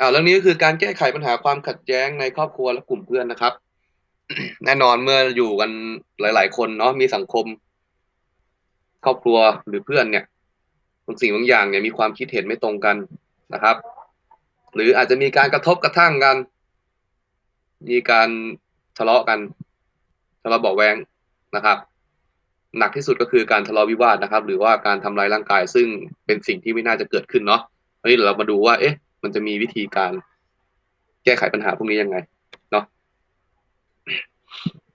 อ่าเรื่องนี้ก็คือการแก้ไขปัญหาความขัดแย้งในครอบครัวและกลุ่มเพื่อนนะครับ แน่นอนเมื่ออยู่กันหลาย ๆ คนเนาะมีสังคม ครอบครัวหรือเพื่อนเนี่ยบางสิ่งบางอย่างเนี่ยมีความคิดเห็นไม่ตรงกันนะครับ หรืออาจจะมีการกระทบกระทั่งกัน มีการทะเลาะกันทะเลาะเบาแวง นะครับ หนักที่สุดก็คือการทะเลาะวิวาทนะครับ หรือว่าการทำร้ายร่างกาย ซึ่งเป็นสิ่งที่ไม่น่าจะเกิดขึ้นเนาะวันนี้เดี๋ยวเรามาดูว่า เอ๊ะ มันจะมีวิธีการแก้ไขปัญหาพวกนี้ยังไงเนาะ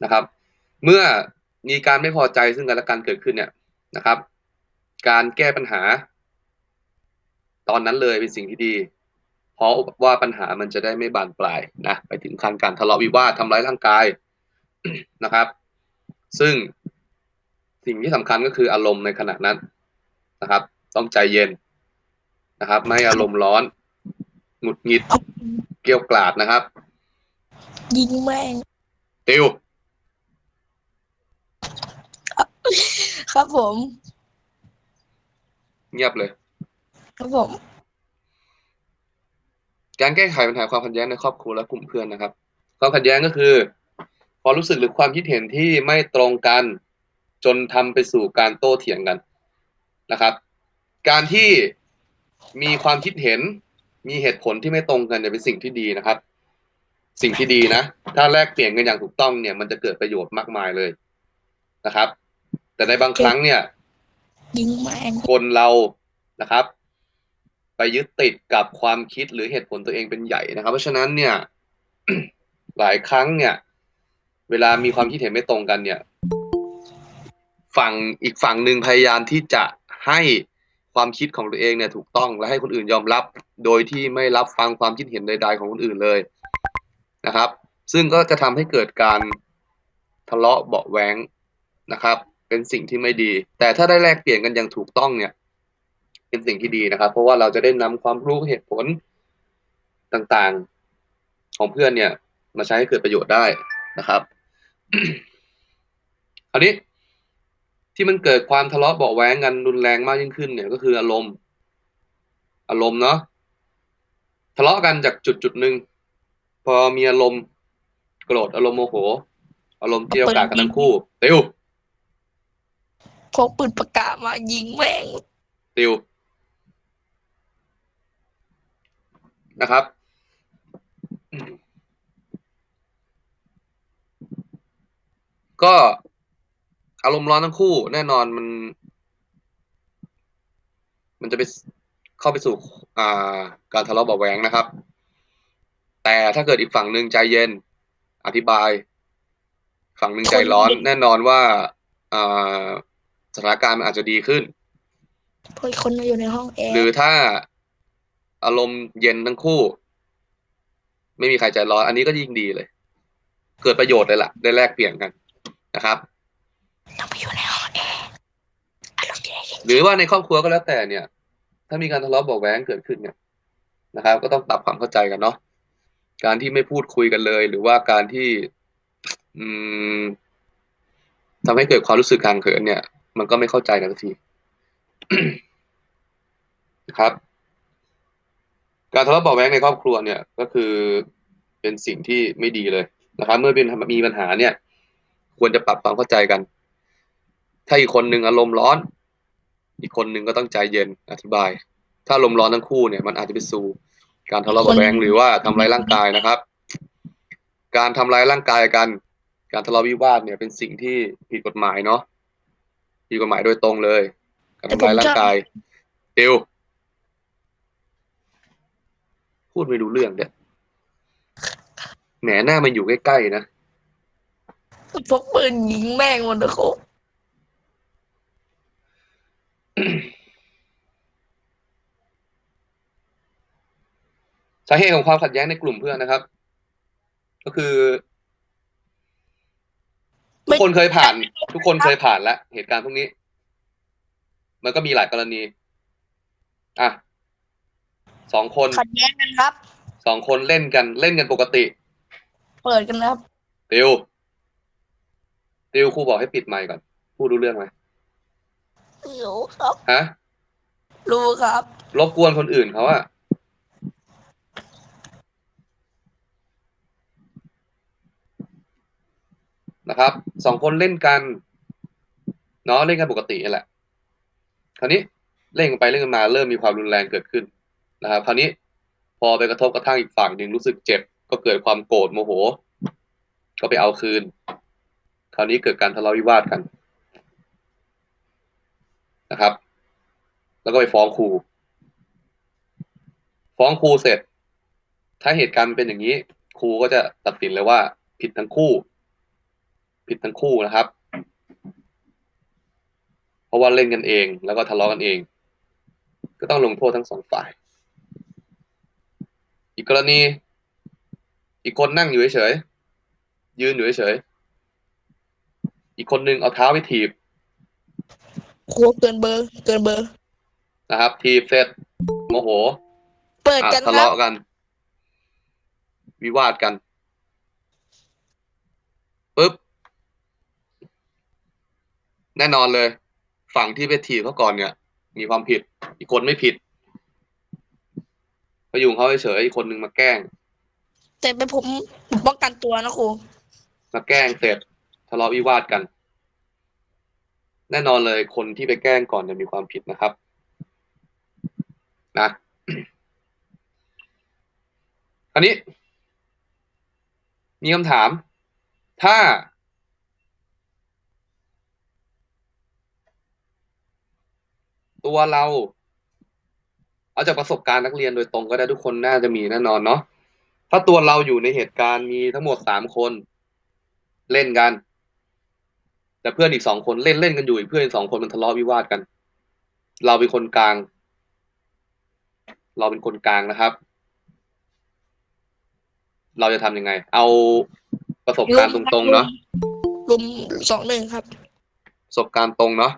นะครับ เมื่อมีการไม่พอใจซึ่งกันและกันเกิดขึ้นเนี่ยนะครับ การแก้ปัญหา ตอนนั้นเลยเป็นสิ่งที่ดี เพราะว่าปัญหามันจะได้ไม่บานปลายนะไปถึงขั้นการทะเลาะวิวาททำร้ายร่างกายนะครับ ซึ่งสิ่งที่สำคัญก็คืออารมณ์ในขณะนั้นนะครับ ต้องใจเย็นนะครับ ไม่อารมณ์ร้อนหงุดหงิดเกรี้ยวกราดนะครับ ยิงแม่งติวครับผม เงียบเลย ครับผม การแก้ไขปัญหาความขัดแย้งในครอบครัวและกลุ่มเพื่อนนะครับ ความขัดแย้งก็คือ ความรู้สึกหรือความคิดเห็นที่ไม่ตรงกัน จนทำไปสู่การโต้เถียงกันนะครับ การที่มีความคิดเห็นมีเหตุผลที่ไม่ตรงกันเนี่ยเป็นสิ่งที่ดีนะครับ สิ่งที่ดีนะ ถ้าแลกเปลี่ยนกันอย่างถูกต้องเนี่ย มันจะเกิดประโยชน์มากมายเลยนะครับ แต่ในบางครั้งเนี่ยยิงมคนเรานะครับ ไปยึดติดกับความคิดหรือเหตุผลตัวเองเป็นใหญ่นะครับ เพราะฉะนั้นเนี่ย หลายครั้งเนี่ย เวลามีความคิดเห็นไม่ตรงกันเนี่ย ฝั่งอีกฝั่งหนึ่งพยายามที่จะให้ความคิดของตัวเองเนี่ยถูกต้องและให้คนอื่นยอมรับ โดยที่ไม่รับฟังความคิดเห็นใด ๆ ของคนอื่นเลยนะครับ ซึ่งก็จะทำให้เกิดการทะเลาะเบาะแว้งนะครับ เป็นสิ่งที่ไม่ดี แต่ถ้าได้แลกเปลี่ยนกันอย่างถูกต้องเนี่ย เป็นสิ่งที่ดีนะครับ เพราะว่าเราจะได้นำความรู้เหตุผลต่างๆ ของเพื่อนเนี่ย มาใช้ให้เกิดประโยชน์ได้ นะครับคราวนี้ที่มันเกิดความทะเลาะเบาะแว้งกันรุนแรงมากยิ่งขึ้นเนี่ยก็คืออารมณ์ อารมณ์เนาะทะเลาะกันจากจุดจุดหนึ่งพอมีอารมณ์โกรธอารมณ์โมโห อารมณ์เกรี้ยวกราดกันทั้งคู่ติวพกปืนประกาศมายิงแม่งติวนะครับ ก็อารมณ์ร้อนทั้งคู่ แน่นอนมัน มันจะไปเข้าไปสู่อ่า การทะเลาะเบาะแว้งนะครับ แต่ถ้าเกิดอีกฝั่งหนึ่งใจเย็น อธิบาย ฝั่งหนึ่งใจร้อน แน่นอนว่าอ่าสถานการณ์มันอาจจะดีขึ้นเพราะคนอยู่ในห้องแอร์หรือถ้าอารมณ์เย็นทั้งคู่ ไม่มีใครใจร้อน อันนี้ก็ยิ่งดีเลย เกิดประโยชน์เลยล่ะ ได้แลกเปลี่ยนกัน นะครับต้องไปอยู่ในห้องแอร์อารมณ์เย็นหรือว่าในครอบครัวก็แล้วแต่เนี่ย ถ้ามีการทะเลาะเบาะแว้งเกิดขึ้นเนี่ยนะครับ ก็ต้องปรับความเข้าใจกันเนาะการที่ไม่พูดคุยกันเลย หรือว่าการที่ อืมทำให้เกิดความรู้สึกห่างเหินเนี่ย มันก็ไม่เข้าใจกันสักทีนะครับ การทะเลาะเบาะแว้งในครอบครัวเนี่ย ก็คือเป็นสิ่งที่ไม่ดีเลยนะครับ เมื่อเป็นมีปัญหาเนี่ย ควรจะปรับความเข้าใจกัน ถ้าอีกคนหนึ่งอารมณ์ร้อน อีกคนหนึ่งก็ต้องใจเย็นอธิบาย ถ้าอารมณ์ร้อนทั้งคู่เนี่ยมันอาจจะไปสู่การทะเลาะเบาะแว้งหรือว่าทำร้ายร่างกายนะครับ การทำร้ายร่างกายกัน การทะเลาะวิวาทเนี่ยเป็นสิ่งที่ผิดกฎหมายเนาะผิดกฎหมายโดยตรงเลย การทำร้ายร่างกายติวพูดไม่รู้เรื่องเนี่ยแหมหน้ามันอยู่ใกล้ๆนะ พกปืนยิงแม่งหมดเลยโคสาเหตุของความขัดแย้งในกลุ่มเพื่อนนะครับ ก็คือทุกคนเคยผ่าน ทุกคนเคยผ่านแล้วเหตุการณ์พวกนี้ มันก็มีหลายกรณี อะสองคนขัดแย้งกันครับ สองคนเล่นกันเล่นกันปกติ เปิดกันครับ ติว ติวครูบอกให้ปิดไมค์ก่อน พูดรู้เรื่องไหมรู้ครับ ฮะ รู้ครับ รบกวนคนอื่นเขาอะนะครับ สองคนเล่นกัน เนาะเล่นกันปกตินี่แหละ คราวนี้เล่นกันไปเล่นกันมาเริ่มมีความรุนแรงเกิดขึ้นนะครับ คราวนี้พอไปกระทบกระทั่งอีกฝั่งหนึ่งรู้สึกเจ็บ ก็เกิดความโกรธโมโห ก็ไปเอาคืน คราวนี้เกิดการทะเลาะวิวาทกันนะครับ แล้วก็ไปฟ้องครู ฟ้องครูเสร็จ ถ้าเหตุการณ์เป็นอย่างนี้ ครูก็จะตัดสินเลยว่า ผิดทั้งคู่ ผิดทั้งคู่นะครับ เพราะว่าเล่นกันเอง แล้วก็ทะเลาะกันเอง ก็ต้องลงโทษทั้งสองฝ่าย อีกกรณี อีกคนนั่งอยู่เฉยๆยืนอยู่เฉยๆ อีกคนนึงเอาเท้าไปถีบครูเกินเบอร์ เกินเบอร์ นะครับ ถีบเสร็จโมโหเปิดอะกันทะครับ เลาะกัน วิวาทกันปุ๊บ แน่นอนเลย ฝั่งที่ไปถีบเขาก่อนเนี่ย มีความผิด อีกคนไม่ผิดพยุงเขาเฉยๆอีกคนนึงมาแกล้ง แต่เป็นผมผมป้องกันตัวนะครูมาแกล้งเสร็จทะเลาะวิวาทกัน แน่นอนเลยคนที่ไปแกล้งก่อนจะมีความผิดนะครับ นะอันนี้ มีคำถาม ถ้า ตัวเรา เอาจากประสบการณ์นักเรียนโดยตรงก็ได้ทุกคนน่าจะมีแน่นอนเนาะถ้าตัวเราอยู่ในเหตุการณ์มีทั้งหมดสามคน เล่นกัน แต่เพื่อนอีกสองคนเล่นเล่นกันอยู่อีกเพื่อนอีกสองคนมันทะเลาะวิวาทกัน เราเป็นคนกลาง เราเป็นคนกลางนะครับ เราจะทำยังไง เอาประสบการณ์ตรงๆเนาะลุมสองหนึ่งครับ ประสบการณ์ตรงเนาะ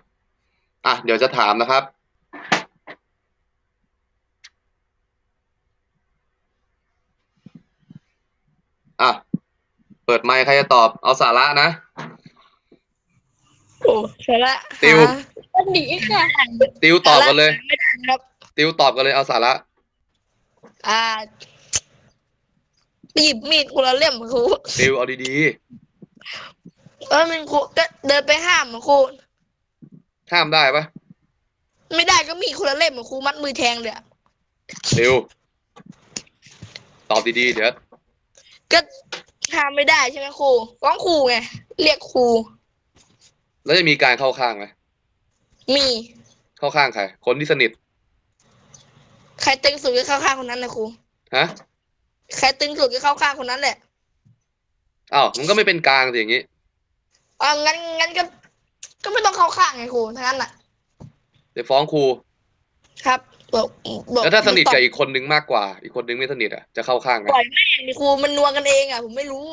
อะเดี๋ยวจะถามนะครับ อะ เปิดไมค์ใครจะตอบ เอาสาระนะ โอ้ใช่ละติวหาวันนี้ค่ะติวตอบกันเลย ไม่ได้นะครับ ติวตอบกันเลยเอาสาระอ่าไปหยิบมีดคนละเล่มครูติวเอาดีแล้วมันครูก็เดินไปห้ามอะครูๆห้ามได้ปะไม่ได้ก็มีดคนละเล่มอะครูมัดมือแทงเลยอะติว ตอบดีๆเดี๋ยวก็ห้ามไม่ได้ใช่ไหมครูร้องครูไงเรียกครู แล้วจะมีการเข้าข้างไหมมีเข้าข้างใครคนที่สนิท ใครตึงสุดก็เข้าข้างคนนั้นนะครูฮะใครตึงสุดก็เข้าข้างคนนั้นแหละอ้าวมันก็ไม่เป็นกลางสิอย่างนี้อ่างั้นงั้นก็ ก็ไม่ต้องเข้าข้างไงครูทั้งนั้นแหละเดี๋ยวฟ้องครูครับบอกบอกแล้วถ้าสนิทต่กับอยอีกคนนึงมากกว่า อีกคนนึงไม่สนิทอะจะเข้าข้างไหมปล่อยแม่งดิครูมันนัวกันเองอะผมไม่รู้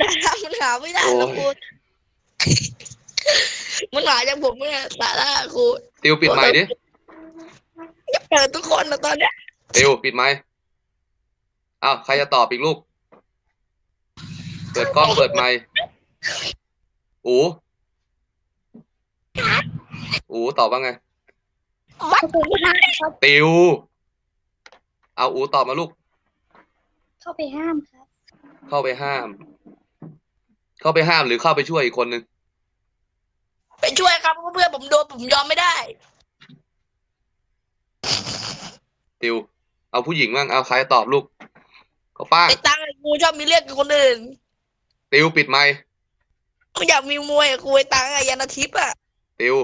มัน หาไม่ได้หรอกครูมันหาจากผมเนี่ยสาระครูติวปิดไมค์ดิจะเปิดทุกคนนะตอนเนี้ยติวปิดไมค์อ้าวใครจะตอบอีกลูก เปิดกล้องเปิดไมค์อูอูตอบว่าไงมัดติว เอาอูตอบมาลูก เข้าไปห้ามครับ เข้าไปห้าม เข้าไปห้ามหรือเข้าไปช่วยอีกคนนึงไปช่วยครับเพราะเพื่อนผมโดนผมยอมไม่ได้ติว เอาผู้หญิงบ้างเอาใครตอบลูกเขาป้างไอ้ตังค์ไอ้ครูชอบมีเรื่องกับคนอื่นติวปิดไมค์เขาอยากมีมวยกับครูไอ้ตังค์ไอ้ยันอาทิตย์อะติว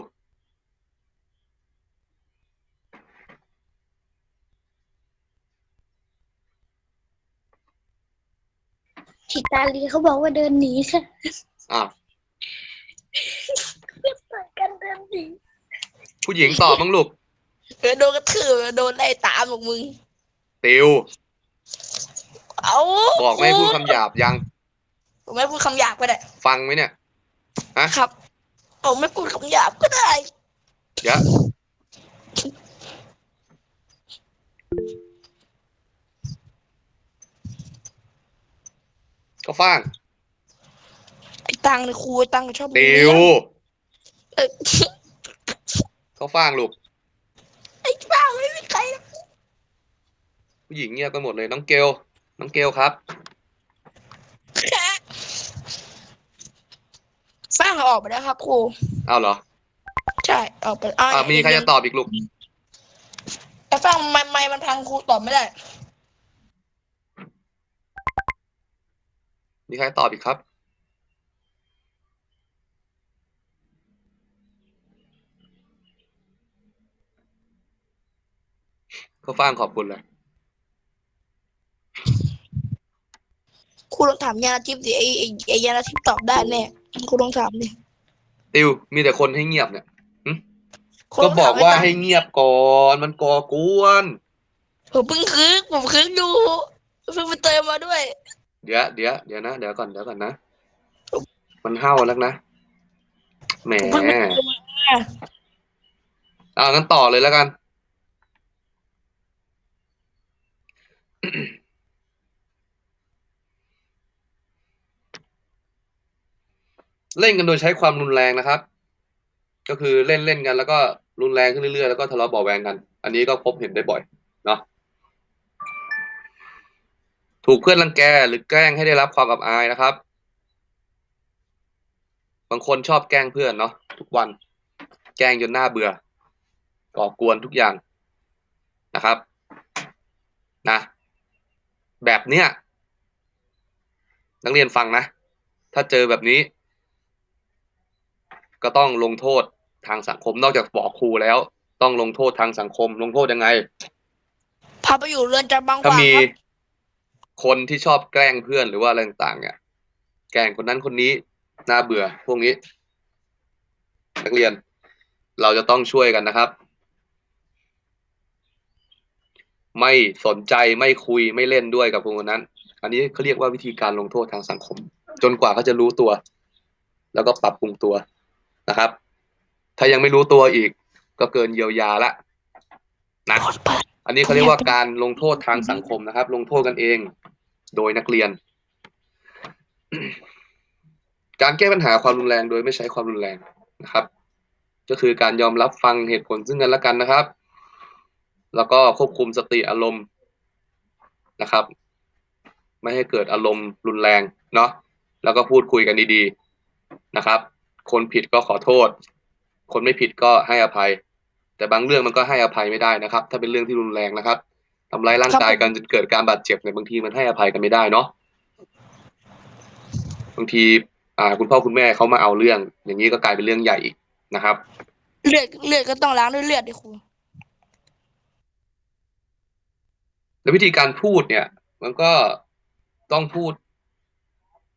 ทิตาลีเขาบอกว่าเดินหนีค่ะอ่าวเปิดกันเดินหนีผู้หญิงตอบบ้างลูก เออโดนกระทืบโดนไล่ตามของมึง ติว เอาบอกไม่ให้พูดคำหยาบยัง ผมไม่พูดคำหยาบก็ได้ฟังไหมเนี่ยฮะครับ ผมไม่พูดคำหยาบก็ได้ เดี๋ยว ก็ฟังตังค์เลยครูตังค์ชอบมีติเรื่วองเออเขาฟังลูกไอ้บ้าไม่มีใครนะผู้หญิงเงียบกันหมดเลยน้องเกลน้องเกลครับฟ้างออกไปแล้วครับครูเอาเหรอใช่ออกไปอ้าวอ่ามีใครจะตอบอีกลูก ไอ้ฟ้างไม่ไม่มันพังครูตอบไม่ได้ มีใครตอบอีกครับเขาฟังขอบคุณเลยครูลองถามยานาทิพย์ดิไอ้ไอ้ไอ้ยานาทิพย์ตอบได้แน่ครูลองถามดิติวมีแต่คนให้เงียบเนี่ยครูก็ลงบถอกมว่าไตังให้เงียบก่อนมันก่อกวน ผมเพิ่งคึกผมคึกดูเพิ่งไปเติมมาด้วย เดี๋ยวเดี๋ยวเดี๋ยวนะเดี๋ยวก่อนเดี๋ยวก่อนนะ มันเห่าแล้วนะแหมผมเพิ่งไปเติมมาเอางั้นต่อเลยแล้วกัน เล่นกันโดยใช้ความรุนแรงนะครับ ก็คือเล่นเล่นกันแล้วก็รุนแรงขึ้นเรื่อยๆแล้วก็ทะเลาะเบาะแวงกัน อันนี้ก็พบเห็นได้บ่อย เนาะ ถูกเพื่อนรังแกหรือแกล้งให้ได้รับความอับอายนะครับ บางคนชอบแกล้งเพื่อนเนาะทุกวัน แกล้งจนหน้าเบื่อ ก่อกวนทุกอย่างนะครับนะแบบเนี้ยนักเรียนฟังนะ ถ้าเจอแบบนี้ ก็ต้องลงโทษทางสังคมนอกจากบอกครูแล้ว ต้องลงโทษทางสังคม ลงโทษยังไงพาไปอยู่เรือนจำบางขางถ้าวมี คนที่ชอบแกล้งเพื่อนหรือว่าอะไรต่างๆเนี่ยแกล้งคนนั้นคนนี้น่าเบื่อ พวกนี้ นักเรียน เราจะต้องช่วยกันนะครับ ไม่สนใจไม่คุยไม่เล่นด้วยกับคนคนนั้น อันนี้เขาเรียกว่าวิธีการลงโทษทางสังคม จนกว่าเขาจะรู้ตัว แล้วก็ปรับปรุงตัวนะครับ ถ้ายังไม่รู้ตัวอีก ก็เกินเยียวยาละนะ อันนี้เขาเรียกว่าการลงโทษทางสังคมนะครับ ลงโทษกันเอง โดยนักเรียน การแก้ปัญหาความรุนแรงโดยไม่ใช้ความรุนแรงนะครับ ก็คือการยอมรับฟังเหตุผลซึ่งกันและกันนะครับ แล้วก็ควบคุมสติอารมณ์นะครับ ไม่ให้เกิดอารมณ์รุนแรงเนาะแล้วก็พูดคุยกันดีๆนะครับ คนผิดก็ขอโทษ คนไม่ผิดก็ให้อภัย แต่บางเรื่องมันก็ให้อภัยไม่ได้นะครับ ถ้าเป็นเรื่องที่รุนแรงนะครับทำร้ายร่างกายกันจนเกิดการบาดเจ็บเนี่ยบางทีมันให้อภัยกันไม่ได้เนาะบางที อ่า คุณพ่อคุณแม่เขามาเอาเรื่อง อย่างนี้ก็กลายเป็นเรื่องใหญ่อีกนะครับ เลือดเลือดก็ต้องล้างด้วยเลือดดิครูแล้ววิธีการพูดเนี่ย มันก็ต้องพูด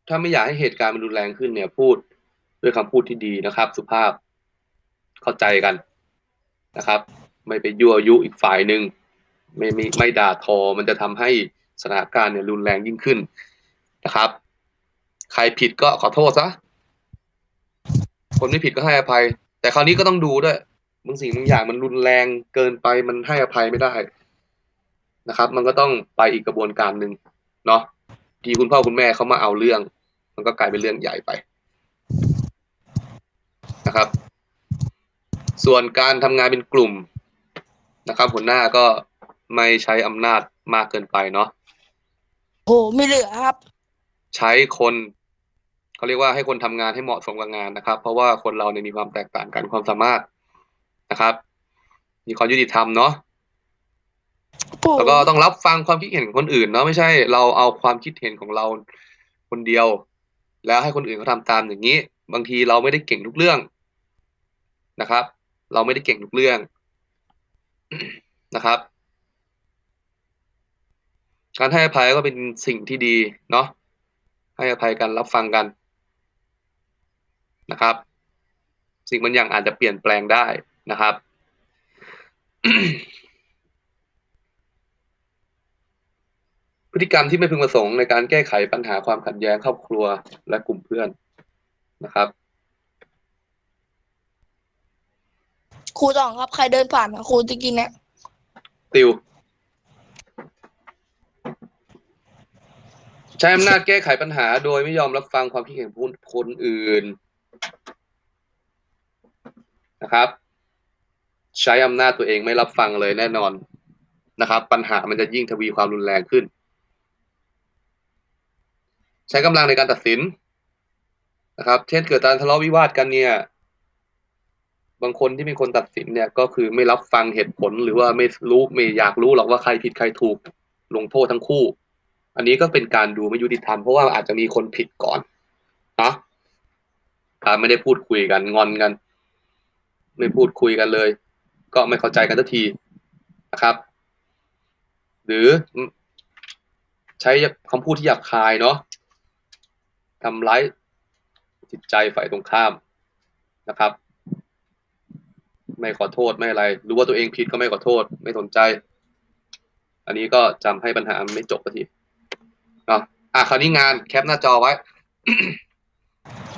ถ้าไม่อยากให้เหตุการณ์มันรุนแรงขึ้นเนี่ย พูดด้วยคำพูดที่ดีนะครับ สุภาพเข้าใจกัน นะครับ ไม่ไปยั่วยุอีกฝ่ายหนึ่งไม่ไม่ไม่ด่าทอ มันจะทำให้สถานการณ์เนี่ยรุนแรงยิ่งขึ้นนะครับ ใครผิดก็ขอโทษซะคนไม่ผิดก็ให้อภัย แต่คราวนี้ก็ต้องดูด้วยบางสิ่งบางอย่างมันรุนแรงเกินไปมันให้อภัยไม่ได้นะครับ มันก็ต้องไปอีกกระบวนการหนึ่งเนาะทีคุณพ่อคุณแม่เขามาเอาเรื่อง มันก็กลายเป็นเรื่องใหญ่ไปนะครับ ส่วนการทำงานเป็นกลุ่มนะครับ หัวหน้าก็ไม่ใช้อำนาจมากเกินไปเนาะโหไม่เหลือครับ ใช้คนเขาเรียกว่าให้คนทำงานให้เหมาะสมกับงานนะครับ เพราะว่าคนเราเนี่ยมีความแตกต่างกันความสามารถนะครับ มีความยุติธรรมเนาะแล้วก็ต้องรับฟังความคิดเห็นของคนอื่นเนาะไม่ใช่ เราเอาความคิดเห็นของเราคนเดียว แล้วให้คนอื่นเขาทำตามอย่างนี้ บางทีเราไม่ได้เก่งทุกเรื่องนะครับ เราไม่ได้เก่งทุกเรื่องนะครับ การให้อภัยก็เป็นสิ่งที่ดีเนาะให้อภัยกันรับฟังกันนะครับ สิ่งบางอย่างอาจจะเปลี่ยนแปลงได้นะครับ พฤติกรรมที่ไม่พึงประสงค์ในการแก้ไขปัญหาความขัดแย้งครอบครัวและกลุ่มเพื่อนนะครับ ครูต้องครับ ใครเดินผ่านมาครูตะกี้เนี่ยติว ใช้อำนาจแก้ไขปัญหาโดยไม่ยอมรับฟังความคิดเห็นผู้คนอื่นนะครับ ใช้อำนาจตัวเองไม่รับฟังเลยแน่นอนนะครับ ปัญหามันจะยิ่งทวีความรุนแรงขึ้น ใช้กำลังในการตัดสินนะครับ เช่นเกิดการทะเลาะวิวาทกันเนี่ย บางคนที่เป็นคนตัดสินเนี่ยก็คือไม่รับฟังเหตุผลหรือว่าไม่รู้ไม่อยากรู้หรอกว่าใครผิดใครถูกลงโทษทั้งคู่ อันนี้ก็เป็นการดูไม่ยุติธรรมเพราะว่าอาจจะมีคนผิดก่อนนะการไม่ได้พูดคุยกันงอนกัน ไม่พูดคุยกันเลย ก็ไม่เข้าใจกันสักทีนะครับ หรือใช้คำพูดที่หยาบคายเนาะทำร้ายจิตใจฝ่ายตรงข้ามนะครับ ไม่ขอโทษไม่อะไร รู้ว่าตัวเองผิดก็ไม่ขอโทษ ไม่สนใจ อันนี้ก็จำให้ปัญหามันไม่จบสักทีเนาะอะคราวนี้งานแคปหน้าจอไว้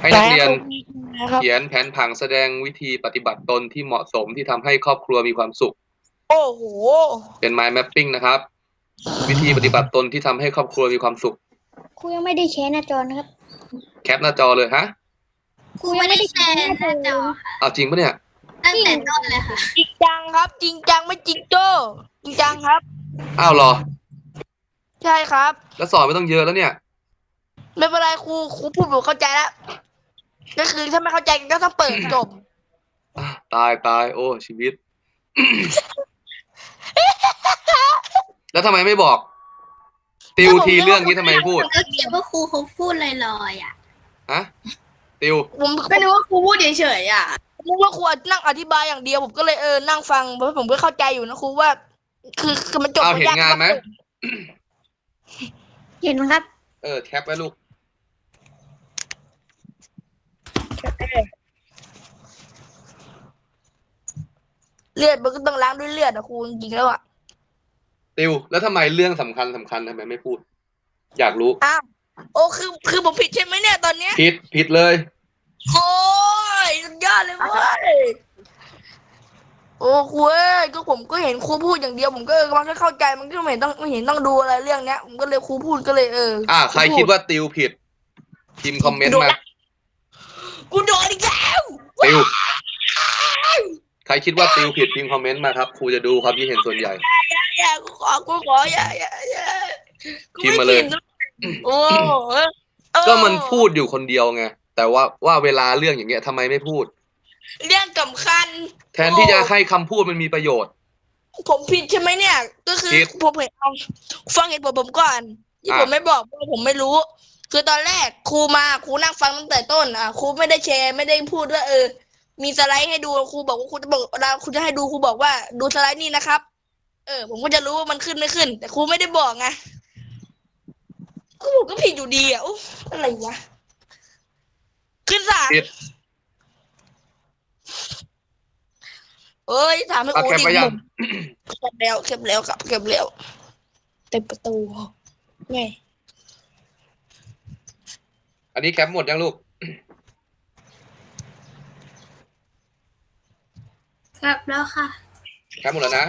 ให้นักเรียนนะครับเขียนแผนผังแสดงวิธีปฏิบัติตนที่เหมาะสมที่ทำให้ครอบครัวมีความสุข โอ้โห เป็น mind mapping นะครับ วิธีปฏิบัติตนที่ทำให้ครอบครัวมีความสุขครูยังไม่ได้แชร์หน้าจอนะครับ แคปหน้าจอเลยฮะครูยังไม่ได้แชร์หน้าจอเอาจริงปะเนี่ย ตั้งแต่ต้นเลยค่ะ จริงจังครับ จริงจังไม่จริงโจ้จริงจังครับ อ้าวเหรอ ใช่ครับ แล้วสอนไม่ต้องเยอะแล้วเนี่ย ไม่เป็นไรครูครูพูดผมเข้าใจแล้วก็คือถ้าไม่เข้าใจก็ต้องเปิดจบอะตายตายโอ้ชีวิต แล้วทำไมไม่บอก ติวทีเรื่องนี้ทำไมพูดก็คิดว่าครูเขาพูดลอยๆอะ ฮะติวผม ก็นึกว่าครูพูดเฉยๆอะ ผมนึกว่าครูนั่งอธิบายอย่างเดียวผมก็เลยเออนั่งฟังเพราะผมก็เข้าใจอยู่นะครูว่า คือคือมันจบเอาเห็นยกงานไหม เห็นครับเออแคปไว้ลูก เลือดมันก็ต้องล้างด้วยเลือดนะครูจริงๆแล้วอะติว แล้วทำไมเรื่องสำคัญสำคัญทำไมไม่พูด อยากรู้ อ้าวโอ้คือคือผมผิดใช่ไหมเนี่ยตอนเนี้ยผิดผิดเลย โอ้ ยสุดยอดเลยเว้ยโอ้ครูเอ้ยก็ผมก็เห็นครูพูดอย่างเดียวผมก็เออมันก็เข้าใจมันก็ไม่เห็นต้องไม่เห็นต้องดูอะไรเรื่องเนี้ยผมก็เลยครูพูดก็เลยเอออ่าใครคิดว่าติวผิดพิมพ์คอมเมนต์มากูโดนอีกแล้วติวใครคิดว่าติวผิดพิมพ์คอมเมนต์มาครับครูจะดูความคิดเห็นส่วนใหญ่อย่ากูขอกูขออย่าอย่าอย่ากูพิมพ์มาเลยผิดนะโอ้เออก็มันพูดอยู่คนเดียวไง แต่ว่าว่าเวลาเรื่องอย่างเงี้ยทำไมไม่พูด เรื่องสำคัญแทนที่จะให้คำพูดมันมีประโยชน์ ผมผิดใช่ไหมเนี่ย ก็คือผิดผมเห็นเอาฟังเหตุผลผมก่อน ที่อะ ผมไม่บอกเพราะผมไม่รู้ คือตอนแรกครูมาครูนั่งฟังตั้งแต่ต้นอะครูไม่ได้แชร์ไม่ได้พูดว่าเออ มีสไลด์ให้ดูครูบอกว่าครูจะบอกเราครูจะให้ดูครูบอกว่าดูสไลด์นี่นะครับ เออ ผมก็จะรู้ว่ามันขึ้นไม่ขึ้น แต่ครูไม่ได้บอกไงก็ผมก็ผิดอยู่ดีอะอุ๊ยอะไรวะ ขึ้นศาลผิดเอ้ยถามให้เอาครูแคปดิไว้ยังเก็บแล้วเก็บแล้วครับเก็บแล้วเต็มประตูไงอันนี้แคปหมดยังลูก ครับแล้วค่ะ แคปหมดแล้วนะ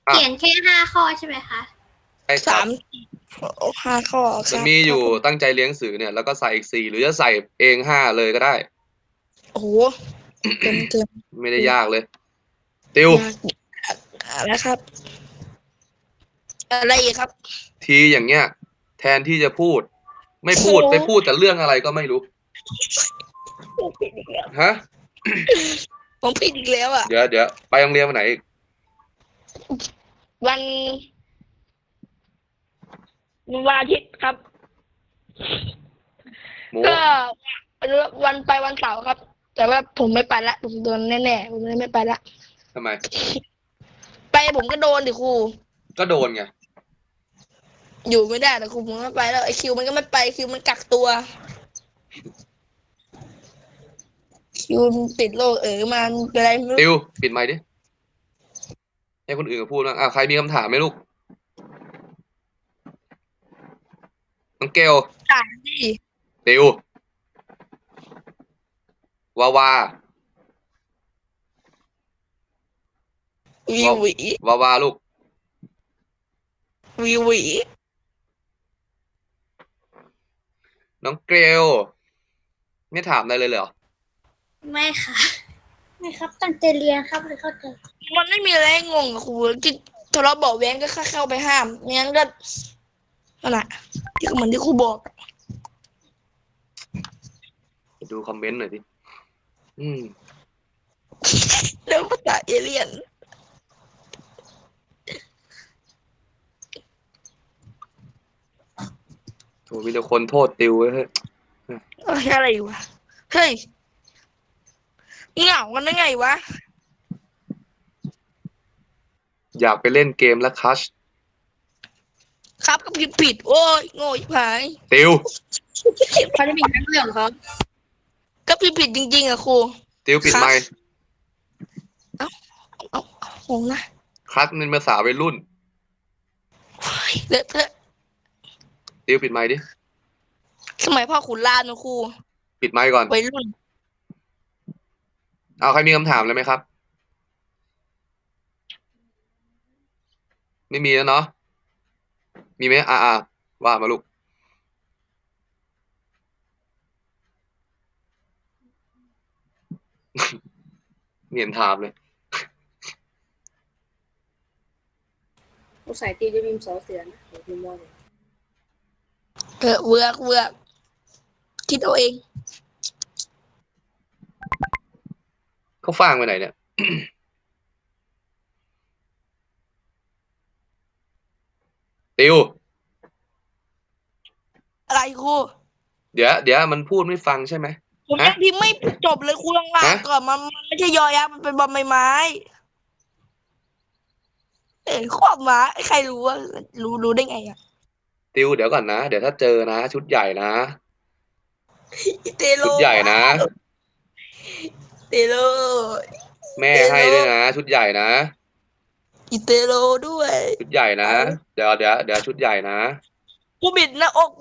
อะ เขียนแค่ห้าข้อใช่ไหมคะ ใช่คสารับมโอ้ห้าข้อคมัรันบมีอยู่ตั้งใจเลี้ยงสื่อเนี่ยแล้วก็ใส่อีกสี่หรือจะใส่เองห้าเลยก็ได้ โอ้โหเกินเกินไม่ได้ยากเลย ติวยากอ่าแล้วครับ อะไรอีกครับ ทีอย่างเงี้ย แทนที่จะพูด ไม่พูดโอ้ ไปพูดแต่เรื่องอะไรก็ไม่รู้ผมผิดอีกแล้วฮะผมผิดอีกแล้วอะเดี๋ยวเดี๋ยวไปโรงเรียนวันไหนอีก วันวันอาทิตย์ครับ หมูก็วันไปวันเสาร์ครับ แต่ว่าผมไม่ไปละผมโดนแน่ๆผมเลยไม่ไปละ ทำไม ไปผมก็โดนดิครูก็โดนไง อยู่ไม่ได้แต่ครูผมไม่ไปแล้วไอคิวมันก็ไม่ไปคิวมันกักตัว คิวมันติดโรคเออมาเป็นอะไรไม่รู้ติว ปิดไมค์ดิ ให้คนอื่นเขาพูดบ้างอะใครมีคำถามไหมลูกน้องเกลถามดิติววาวาวีหวีวาวาลูกวีหวีน้องเกลไม่ถามอะไรเลยเหรอ ไม่ค่ะ ไม่ครับตั้งใจเรียนครับเลยเข้าใจมันไม่มีอะไรให้งงอะครูที่ทะเลาะเบาะแว้งก็แค่เข้าไปห้ามไม่งั้นก็นั่นแหละที่เหมือนที่ครูบอกอะดูคอมเมนต์หน่อยดิอืมเรื่องภาษาเอเลี่ยน โหมีแต่คนโทษติวเว้ยเฮ้ยเอ้ยอะไรวะเฮ้ย เหงากันได้ไงวะ อยากไปเล่นเกมแล้วคัชครับก็ผิดผิด โอ้ยโง่ชิบหายติวเขาจะมีทั้งเรื่องของเขาก็ผิดผิดจริง ๆอะครู ติวปิดไมค์เอาเอางงนะคัชเป็นภาษาวัยรุ่นเฮ้ยเลอะเทอะติวปิดไมค์ดิ สมัยพ่อขุนรามนะครู ปิดไมค์ก่อน วัยรุ่น เอาใครมีคำถามเลยไหมครับ ไม่มีแล้วเนาะมีไหมอ่าอ่าว่ามาลูกเนียนถามเลยอุตส่าห์ตีจะพิมพ์สอเสือนะเดี๋ยวพิมพ์มอเลยเออเวือกเวือกคิดเอาเอง เขาฟังไปไหนเนี่ยติว อะไรครูเดี๋ยวเดี๋ยวมันพูดไม่ฟังใช่ไหม ผมฮะยังพิมพ์ไม่จบเลยครูลองอ่านฮะ ก่อนมันมันไม่ใช่ยอยักษ์มันเป็นบอมใบไม้เอ้ยความหมายใครรู้ว่ารู้รู้ได้ไงอะติวเดี๋ยวก่อนนะ เดี๋ยวถ้าเจอนะ ชุดใหญ่นะอิเตโลชุดใหญ่นะ เตโลแม่ให้ด้วยนะ ชุดใหญ่นะอิเตโลด้วย ชุดใหญ่นะ เดี๋ยวเดี๋ยวเดี๋ยวชุดใหญ่นะกูบิดหน้าอก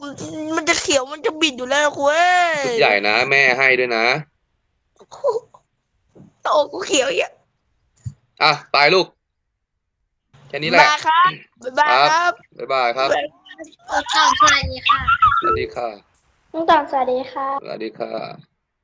มันจะเขียวมันจะบิดอยู่แล้วนะครูเอ้ยชุดใหญ่นะ แม่ให้ด้วยนะหน้าอกกูเขียวอย่างเงี้ยอะไปลูกแค่นี้แหละบายครับบ๊ายบายครับบ๊ายบายครับน้องตองสวัสดีค่ะสวัสดีค่ะน้องตองสวัสดีค่ะสวัสดีค่ะ